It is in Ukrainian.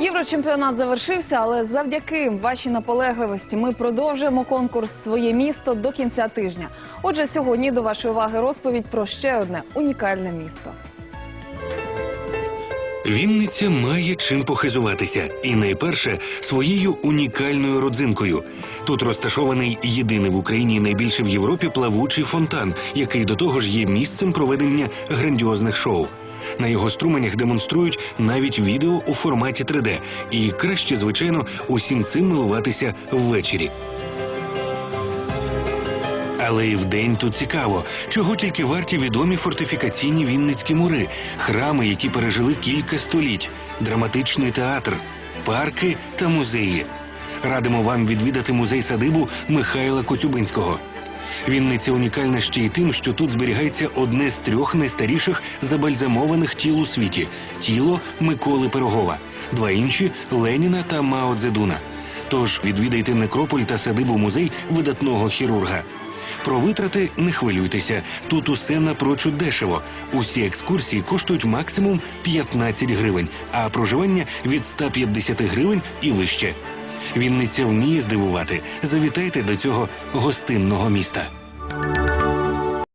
Єврочемпіонат завершився, але завдяки вашій наполегливості ми продовжуємо конкурс Своє місто до кінця тижня. Отже, сьогодні до вашої уваги розповідь про ще одне унікальне місто. Вінниця має чим похизуватися, і найперше своєю унікальною родзинкою. Тут розташований єдиний в Україні і найбільший в Європі плавучий фонтан, який до того ж є місцем проведення грандіозних шоу. На його струменях демонструють навіть відео у форматі 3D. І краще, звичайно, усім цим милуватися ввечері. Але і вдень тут цікаво, чого тільки варті відомі фортифікаційні вінницькі мури, храми, які пережили кілька століть, драматичний театр, парки та музеї. Радимо вам відвідати музей садибу Михайла Коцюбинського. Вінниця унікальна ще й тим, що тут зберігається одне з трьох найстаріших забальзамованих тіл у світі тіло Миколи Пирогова, два інші Леніна та Мао Цзедуна. Тож відвідайте некрополь та садибу музей видатного хірурга. Про витрати не хвилюйтеся. Тут усе напрочуд дешево. Усі екскурсії коштують максимум 15 гривень, а проживання від 150 гривень і вище. Вінниця вміє здивувати. Завітайте до цього гостинного міста.